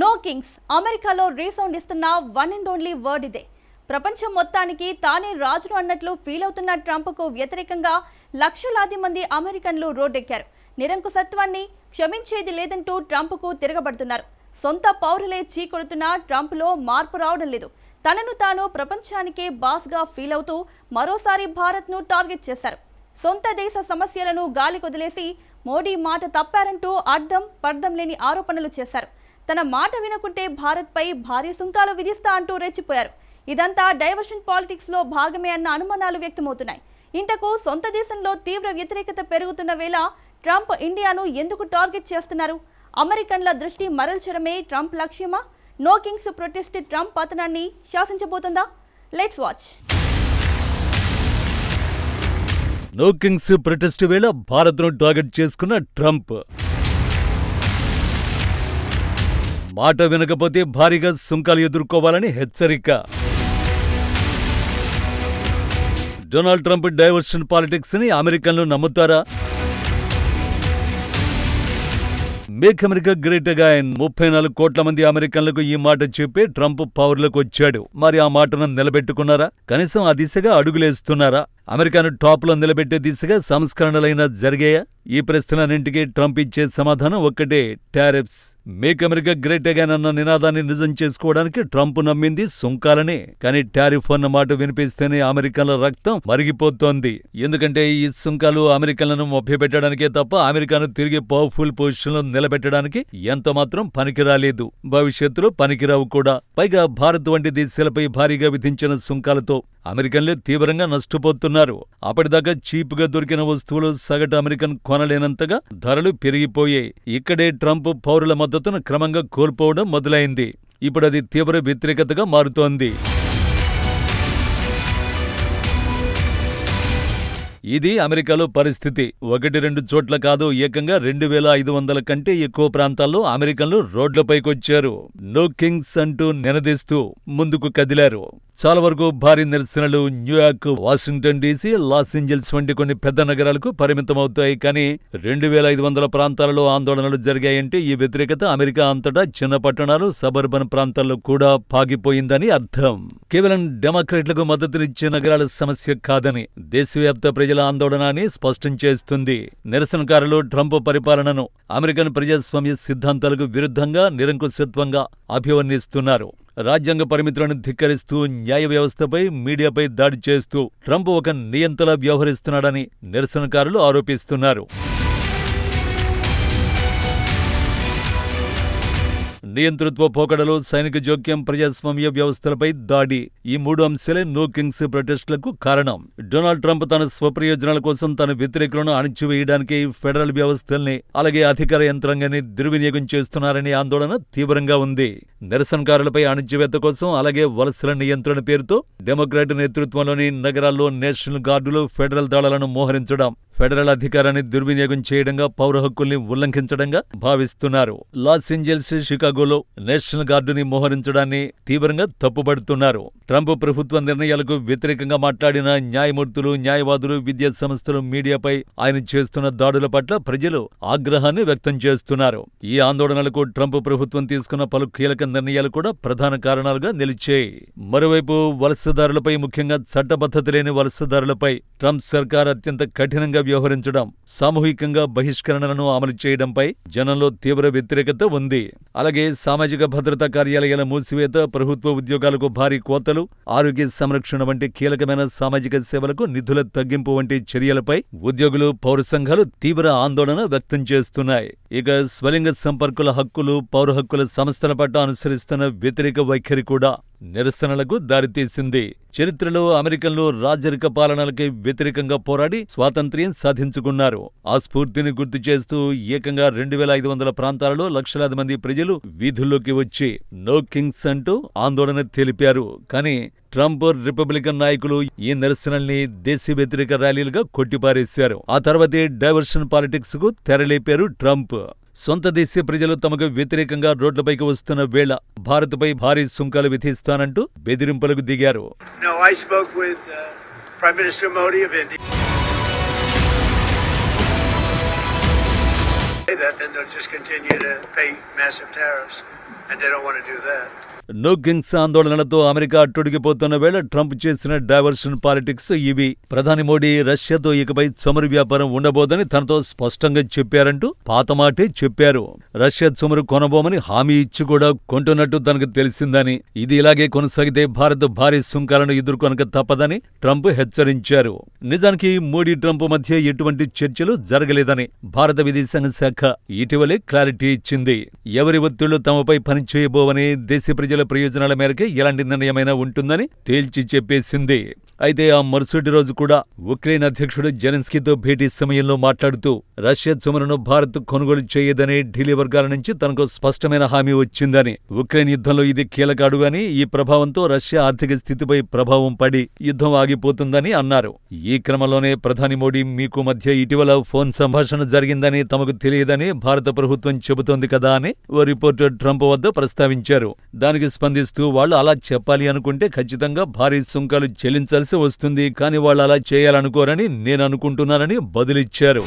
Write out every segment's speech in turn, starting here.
No kings అమెరికాలో resound ఇస్తున్న one and only word ఇదే. ప్రపంచం మొత్తానికి తానే రాజును అన్నట్లు ఫీల్ అవుతున్న ట్రంప్కు వ్యతిరేకంగా లక్షలాది మంది అమెరికన్లు రోడ్డెక్కారు. నిరంకుశత్వాన్ని క్షమించేది లేదంటూ ట్రంప్కు తిరగబడుతున్నారు. సొంత పౌరులే చీకొడుతున్న ట్రంప్లో మార్పు రావడం లేదు. తనను తాను ప్రపంచానికే బాస్గా ఫీల్ అవుతూ మరోసారి భారత్ను టార్గెట్ చేశారు. సొంత దేశ సమస్యలను గాలి కొదిలేసి మోడీ మాట తప్పారంటూ అర్థం పర్థం లేని ఆరోపణలు చేశారు. తన మాట వినకుంటే భారత్పై భారీ సుంకాలు విధిస్తా అంటూ రెచ్చిపోయారు. ఇదంతా డైవర్షన్ పాలిటిక్స్లో భాగమే అన్న అనుమానాలు వ్యక్తమవుతున్నాయి. ఇంతకు సొంత దేశంలో తీవ్ర వ్యతిరేకత పెరుగుతున్న వేళ ట్రంప్ ఇండియాను ఎందుకు టార్గెట్ చేస్తున్నారు? అమెరికన్ల దృష్టి మరల్చడమే ట్రంప్ లక్ష్యమా? నో కింగ్స్ ప్రొటెస్ట్ ట్రంప్ పతనాన్ని శాసించబోతుందా? Let's watch. No kings protest వేళ భారత్ను టార్గెట్ చేసుకున్న ట్రంప్. మాట వినకపోతే భారీగా సుంకాలు ఎదుర్కోవాలని హెచ్చరిక. డొనాల్డ్ ట్రంప్ డైవర్షన్ పాలిటిక్స్ని అమెరికన్లు నమ్ముతారా? మేక్ అమెరికా గ్రేట్ అగైన్ ముప్పై నాలుగు కోట్ల మంది అమెరికన్లకు ఈ మాట చెప్పి ట్రంప్ పవర్లోకి వచ్చాడు. మరి ఆ మాటను నిలబెట్టుకున్నారా? కనీసం ఆ దిశగా అడుగులేస్తున్నారా? అమెరికాను టాప్లో నిలబెట్టే దిశగా సంస్కరణలైనా జరిగాయా? ఈ ప్రశ్నలన్నింటికీ ట్రంప్ ఇచ్చే సమాధానం ఒక్కటే. Tariffs make America great again అన్న నినాదాన్ని నిజం చేసుకోవడానికి ట్రంప్ నమ్మింది సుంకాలనే. కానీ టారిఫ్ అన్న మాట వినిపిస్తేనే అమెరికాల రక్తం మరిగిపోతోంది. ఎందుకంటే ఈ సుంకాలు అమెరికన్లను మభ్యపెట్టడానికే తప్ప అమెరికాను తిరిగి పవర్ఫుల్ పొజిషన్లో నిలబెట్టడానికి ఎంత మాత్రం పనికిరాలేదు. భవిష్యత్తులో పనికిరావు కూడా. పైగా భారత్ వంటి దేశాలపై భారీగా విధించిన సుంకాలతో అమెరికన్లే తీవ్రంగా నష్టపోతున్నారు. అప్పటిదాకా చీప్గా దొరికిన వస్తువులు సగటు అమెరికన్ కొనలేనంతగా ధరలు పెరిగిపోయాయి. ఇక్కడే ట్రంప్ పౌరుల మద్దతును క్రమంగా కోల్పోవడం మొదలైంది. ఇప్పుడు అది తీవ్ర వ్యతిరేకతగా మారుతోంది. ఇది అమెరికాలో పరిస్థితి. ఒకటి రెండు చోట్ల కాదు ఏకంగా రెండు వేల ఐదు వందల కంటే ఎక్కువ ప్రాంతాల్లో అమెరికన్లు రోడ్లపైకొచ్చారు నో కింగ్స్ అంటూ నినదిస్తూ ముందుకు కదిలారు. చాలా వరకు భారీ నిరసనలు New York Washington DC Los Angeles వంటి కొన్ని పెద్ద నగరాలకు పరిమితమవుతాయి. కానీ రెండు వేల ఐదు వందల ప్రాంతాలలో ఆందోళనలు జరిగాయంటే ఈ వ్యతిరేకత అమెరికా అంతటా చిన్న పట్టణాలు సబర్బన్ ప్రాంతాల్లో కూడా పాగిపోయిందని అర్థం. కేవలం డెమోక్రాట్లకు మద్దతునిచ్చే నగరాల సమస్య కాదని దేశవ్యాప్త ప్రజల ఆందోళన అని స్పష్టం చేస్తుంది. నిరసనకారులు ట్రంప్ పరిపాలనను అమెరికన్ ప్రజాస్వామ్య సిద్ధాంతాలకు విరుద్ధంగా నిరంకుశత్వంగా అభివర్ణిస్తున్నారు. రాజ్యాంగ పరిమితులను ధిక్కరిస్తూ న్యాయ వ్యవస్థపై మీడియాపై దాడి చేస్తూ ట్రంప్ ఒక నియంతలా వ్యవహరిస్తున్నాడని నిరసనకారులు ఆరోపిస్తున్నారు. నియంతృత్వ పోకడలు సైనిక జోక్యం ప్రజాస్వామ్య వ్యవస్థలపై దాడి. ఈ మూడు అంశాలే నో కింగ్స్ ప్రొటెస్టులకు కారణం. డొనాల్డ్ ట్రంప్ తన స్వప్రయోజనాల కోసం తన వ్యతిరేకులను అణిచివేయడానికి ఫెడరల్ వ్యవస్థల్ని అలాగే అధికార యంత్రాంగాన్ని దుర్వినియోగం చేస్తున్నారనే ఆందోళన తీవ్రంగా ఉంది. నిరసనకారులపై అణిచివేత కోసం అలాగే వలసల నియంత్రణ పేరుతో డెమోక్రాట్ నేతృత్వంలోని నగరాల్లో నేషనల్ గార్డులు ఫెడరల్ దళాలను మోహరించడం. ఫెడరల్ అధికారాన్ని దుర్వినియోగం చేయడంగా పౌర హక్కుల్ని ఉల్లంఘించడంగా భావిస్తున్నారు. లాస్ ఏంజల్స్ షికాగోలో నేషనల్ గార్డుని మోహరించడాన్ని తీవ్రంగా తప్పుపడుతున్నారు ట్రంప్ ప్రభుత్వ నిర్ణయాలకు వ్యతిరేకంగా మాట్లాడిన న్యాయమూర్తులు న్యాయవాదులు విద్యా సంస్థలు మీడియాపై ఆయన చేస్తున్న దాడుల పట్ల ప్రజలు ఆగ్రహాన్ని వ్యక్తం చేస్తున్నారు. ఈ ఆందోళనలకు ట్రంప్ ప్రభుత్వం తీసుకున్న పలు కీలక నిర్ణయాలు కూడా ప్రధాన కారణాలుగా నిలిచాయి. మరోవైపు వలసదారులపై ముఖ్యంగా చట్టబద్ధత లేని వలసదారులపై ట్రంప్ సర్కార్ అత్యంత కఠినంగా వ్యవహరించడం సామూహికంగా బహిష్కరణలను అమలు చేయడంపై జనంలో తీవ్ర వ్యతిరేకత ఉంది. అలాగే సామాజిక భద్రతా కార్యాలయాల మూసివేత ప్రభుత్వ ఉద్యోగాలకు భారీ కోతలు ఆరోగ్య సంరక్షణ వంటి కీలకమైన సామాజిక సేవలకు నిధుల తగ్గింపు వంటి చర్యలపై ఉద్యోగులు పౌర సంఘాలు తీవ్ర ఆందోళన వ్యక్తం చేస్తున్నాయి. ఇక స్వలింగ సంపర్కుల హక్కులు పౌర హక్కుల సంస్థల పట్ల అనుసరిస్తున్న వ్యతిరేక వైఖరి కూడా నిరసనలకు దారితీసింది చరిత్రలో అమెరికన్లు రాజరిక పాలనలకి వ్యతిరేకంగా పోరాడి స్వాతంత్ర్యం సాధించుకున్నారు. ఆ స్ఫూర్తిని గుర్తు చేస్తూ ఏకంగా రెండు వేల ఐదు వందల ప్రాంతాలలో లక్షలాది మంది ప్రజలు వీధుల్లోకి వచ్చి నో కింగ్స్ అంటూ ఆందోళన తెలిపారు. కానీ ట్రంప్ రిపబ్లికన్ నాయకులు ఈ నిరసనల్ని దేశ వ్యతిరేక ర్యాలీలుగా కొట్టిపారేశారు. ఆ తర్వాతే డైవర్షన్ పాలిటిక్స్కు తెరలేపారు ట్రంప్. సొంత దేశ ప్రజలు తమకు వ్యతిరేకంగా రోడ్లపైకి వస్తున్న వేళ భారత్పై భారీ సుంకాలు విధిస్తానంటూ బెదిరింపులకు దిగారు That then they'll just. And they don't want to do that. No kings ఆందోళనలతో America అట్టుడికిపోతున్న వేళ ట్రంప్ చేసిన డైవర్షన్ పాలిటిక్స్ ఇవి. ప్రధాని మోడీ రష్యాతో ఇకపై చమురు వ్యాపారం ఉండబోదని తనతో స్పష్టంగా చెప్పారంటూ పాత మాటే చెప్పారు. రష్యా చమురు కొనబోమని హామీ ఇచ్చి కూడా కొంటున్నట్టు తనకు తెలిసిందని. ఇది ఇలాగే కొనసాగితే భారత్ భారీ సుంకాలను ఎదుర్కొనక తప్పదని ట్రంప్ హెచ్చరించారు. నిజానికి మోడీ ట్రంప్ మధ్య ఎటువంటి చర్చలు జరగలేదని భారత విదేశాంగ శాఖ ఇటీవలే క్లారిటీ ఇచ్చింది. ఎవరి ఒత్తిళ్ళు తమపై పనిచేయబోవని దేశ ప్రజల ప్రయోజనాల మేరకే ఎలాంటి నిర్ణయమైనా ఉంటుందని తేల్చి చెప్పేసింది. అయితే ఆ మరుసటి రోజు కూడా ఉక్రెయిన్ అధ్యక్షుడు జెలెన్స్కీతో భేటీ సమయంలో మాట్లాడుతూ రష్యా చమురును భారత్ కొనుగోలు చేయదని ఢిల్లీ వర్గాల నుంచి తనకు స్పష్టమైన హామీ వచ్చిందని. ఉక్రెయిన్ యుద్ధంలో ఇది కీలక అడుగని ఈ ప్రభావంతో రష్యా ఆర్థిక స్థితిపై ప్రభావం పడి యుద్ధం ఆగిపోతుందని అన్నారు. ఈ క్రమంలోనే ప్రధాని మోడీ మీకు మధ్య ఇటీవల ఫోన్ సంభాషణ జరిగిందని తమకు తెలియదని భారత ప్రభుత్వం చెబుతోంది కదా అని ఓ రిపోర్టర్ ట్రంప్ వద్ద ప్రస్తావించారు. దానికి స్పందిస్తూ వాళ్ళు అలా చెప్పాలి అనుకుంటే ఖచ్చితంగా భారీ సుంకాలు చెల్లించాల్సి వస్తుంది కానీ వాళ్ళు అలా చేయాలనుకోరని నేను అనుకుంటున్నానని బదులిచ్చారు.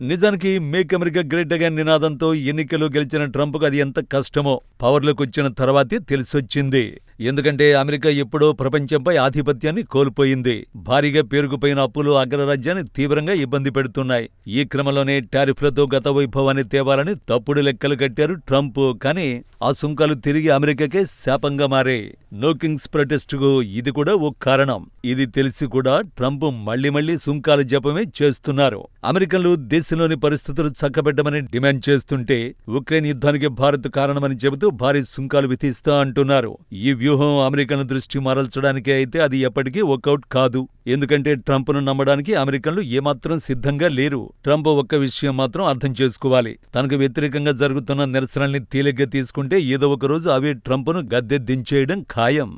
నిజానికి మేక్ అమెరికా గ్రేట్ అగైన్ నినాదంతో ఎన్నికలు గెలిచిన ట్రంప్కు అది ఎంత కష్టమో పవర్లోకి వచ్చిన తర్వాతే తెలిసొచ్చింది. ఎందుకంటే అమెరికా ఎప్పుడో ప్రపంచంపై ఆధిపత్యాన్ని కోల్పోయింది. భారీగా పేరుకుపోయిన అప్పులు అగ్రరాజ్యాన్ని తీవ్రంగా ఇబ్బంది పెడుతున్నాయి. ఈ క్రమంలోనే టారిఫ్లతో గత వైభవాన్ని తేవాలని తప్పుడు లెక్కలు కట్టారు ట్రంప్. కానీ ఆ సుంకాలు తిరిగి అమెరికాకే శాపంగా మారే నోకింగ్స్ ప్రొటెస్టుకు ఇది కూడా ఓ కారణం. ఇది తెలిసి కూడా ట్రంప్ మళ్ళీ మళ్ళీ సుంకాల జపమే చేస్తున్నారు. అమెరికన్లు దేశంలోని పరిస్థితులు చక్కబెట్టమని డిమాండ్ చేస్తుంటే ఉక్రెయిన్ యుద్ధానికి భారత్ కారణమని చెబుతూ భారీ సుంకాలు విధిస్తా అంటున్నారు. ఈ వ్యూహం అమెరికన్ దృష్టి మరల్చడానికే అయితే అది ఎప్పటికీ వర్కౌట్ కాదు. ఎందుకంటే ట్రంప్ను నమ్మడానికి అమెరికన్లు ఏమాత్రం సిద్ధంగా లేరు. ట్రంప్ ఒక్క విషయం మాత్రం అర్థం చేసుకోవాలి. తనకు వ్యతిరేకంగా జరుగుతున్న నిరసనల్ని తేలిగ్గా తీసుకుంటే ఏదో ఒక రోజు అవే ట్రంప్ను గద్దె దించేయడం ఖాయం.